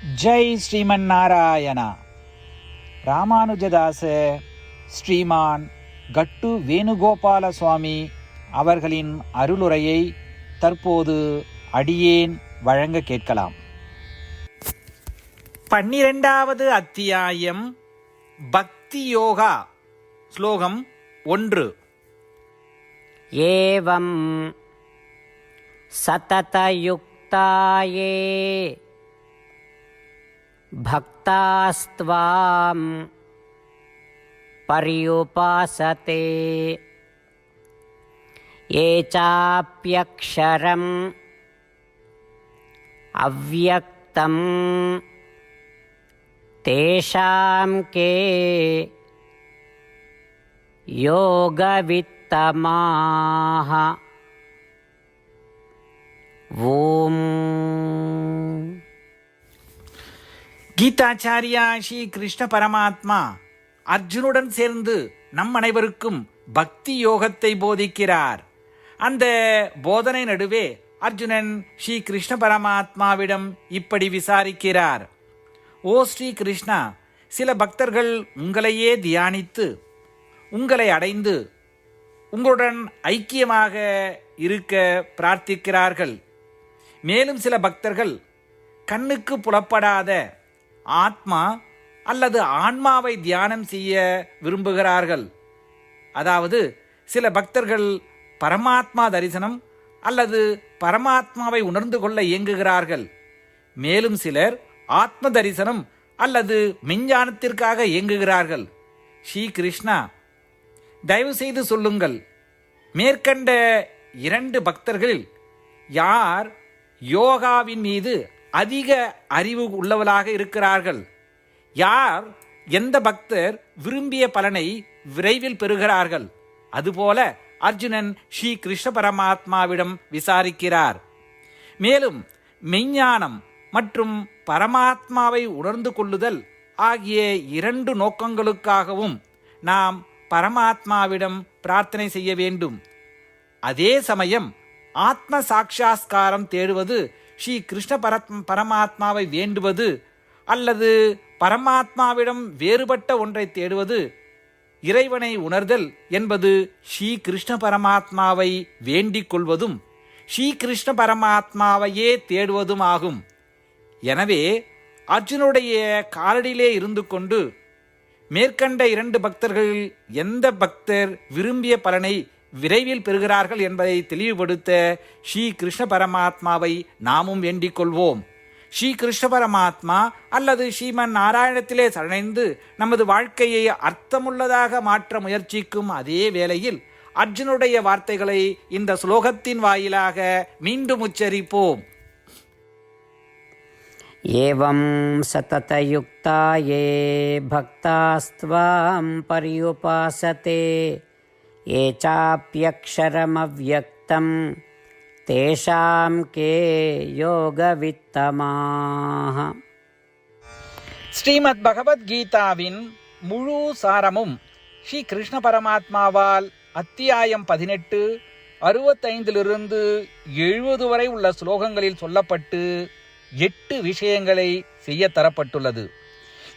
ஜெய் ஸ்ரீமன் நாராயணா ராமானுஜதாச ஸ்ரீமான் கட்டு வேணுகோபால சுவாமி அவர்களின் அருளுரையை தற்போது அடியேன் வழங்க கேட்கலாம். பன்னிரெண்டாவது அத்தியாயம் பக்தி யோகா ஸ்லோகம் ஒன்று. ஏவம் சததயுக்தாயே भक्तास्त्वां पर्युपासते। ये चाप्यक्षरम् अव्यक्तं तेषां के योगवित्तमाः। ॐ கீதாச்சாரியா ஸ்ரீ கிருஷ்ண பரமாத்மா அர்ஜுனுடன் சேர்ந்து நம் அனைவருக்கும் பக்தி யோகத்தை போதிக்கிறார். அந்த போதனை நடுவே அர்ஜுனன் ஸ்ரீ கிருஷ்ண பரமாத்மாவிடம் இப்படி விசாரிக்கிறார். ஓ ஸ்ரீ கிருஷ்ணா சில பக்தர்கள் உங்களையே தியானித்து உங்களை அடைந்து உங்களுடன் ஐக்கியமாக இருக்க பிரார்த்திக்கிறார்கள். மேலும் சில பக்தர்கள் கண்ணுக்கு புலப்படாத ஆத்மா அல்லது ஆன்மாவை தியானம் செய்ய விரும்புகிறார்கள். அதாவது சில பக்தர்கள் பரமாத்மா தரிசனம் அல்லது பரமாத்மாவை உணர்ந்து கொள்ள இயங்குகிறார்கள். மேலும் சிலர் ஆத்ம தரிசனம் அல்லது மெஞ்ஞானத்திற்காக இயங்குகிறார்கள். ஸ்ரீ கிருஷ்ணா தயவு செய்து சொல்லுங்கள் மேற்கண்ட இரண்டு பக்தர்களில் யார் யோகாவின் மீது அதிக அறிவு உள்ளவளாக இருக்கிறார்கள். யார்? எந்த பக்தர் விரும்பிய பலனை விரைவில் பெறுகிறார்கள்? அதுபோல அர்ஜுனன் ஸ்ரீ கிருஷ்ண பரமாத்மாவிடம் விசாரிக்கிறார். மேலும் மெய்ஞானம் மற்றும் பரமாத்மாவை உணர்ந்து கொள்ளுதல் ஆகிய இரண்டு நோக்கங்களுக்காகவும் நாம் பரமாத்மாவிடம் பிரார்த்தனை செய்ய வேண்டும். அதே சமயம் ஆத்ம சாட்சாஸ்காரம் தேடுவது ஸ்ரீ கிருஷ்ண பரத் பரமாத்மாவை வேண்டுவது அல்லது பரமாத்மாவிடம் வேறுபட்ட ஒன்றை தேடுவது இறைவனை உணர்தல் என்பது ஸ்ரீ கிருஷ்ண பரமாத்மாவை வேண்டிக் கொள்வதும் ஸ்ரீ கிருஷ்ண பரமாத்மாவையே தேடுவதும் ஆகும். எனவே அர்ஜுனுடைய காலடியிலே இருந்து கொண்டு மேற்கண்ட இரண்டு பக்தர்களில் எந்த பக்தர் விரும்பிய பலனை விரைவில் பெறுகிறார்கள் என்பதை தெளிவுபடுத்த ஸ்ரீ கிருஷ்ண பரமாத்மாவை நாமும் வேண்டிக் கொள்வோம் ஸ்ரீ கிருஷ்ண பரமாத்மா அல்லது ஸ்ரீமன் நாராயணத்திலே சரணைந்து நமது வாழ்க்கையை அர்த்தமுள்ளதாக மாற்ற முயற்சிக்கும் அதே வேளையில் அர்ஜுனுடைய வார்த்தைகளை இந்த ஸ்லோகத்தின் வாயிலாக மீண்டும் உச்சரிப்போம் एवं सततयुक्ता ये भक्तास्त्वां पर्युपासते ये चाप्यक्षरमव्यक्तं तेषां के योगवित्तमाः ஸ்ரீமத் பகவத்கீதாவின் முழு சாரமும் ஸ்ரீ கிருஷ்ண பரமாத்மாவால் அத்தியாயம் பதினெட்டு அறுபத்தைந்திலிருந்து எழுபது வரை உள்ள ஸ்லோகங்களில் சொல்லப்பட்டு எட்டு விஷயங்களை செய்ய தரப்பட்டுள்ளது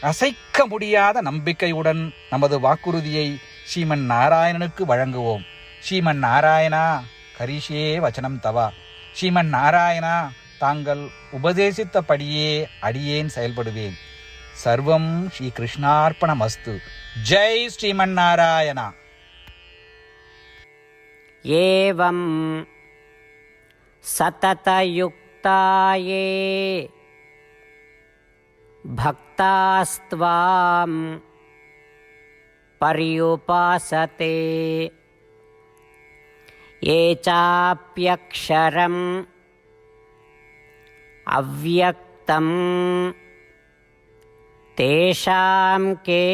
அசைக்க முடியாத நம்பிக்கையுடன் நமது வாக்குறுதியை ஸ்ரீமன் நாராயணனுக்கு வழங்குவோம். ஸ்ரீமன் நாராயணா கரிஷே வச்சனம் தவா. ஸ்ரீமன் நாராயணா தாங்கள் உபதேசித்தபடியே அடியேன் செயல்படுவேன். சர்வம் ஸ்ரீ கிருஷ்ணார்ப்பணம் அஸ்து ஜெய் ஸ்ரீமன் நாராயணா. ஏவம் சததயுக்தாயே भक्तास्त्वां पर्युपासते। ये चाप्यक्षरम् अव्यक्तं तेषां के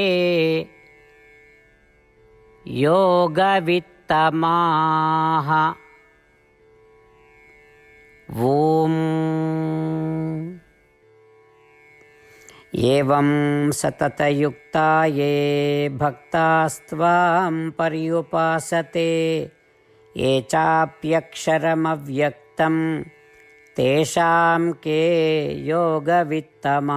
योगवित्तमाः। ॐ एवं सततयुक्ता ये भक्तास्त्वां पर्युपासते ये चाप्यक्षरमव्यक्तं तेषां के योगवित्तमाः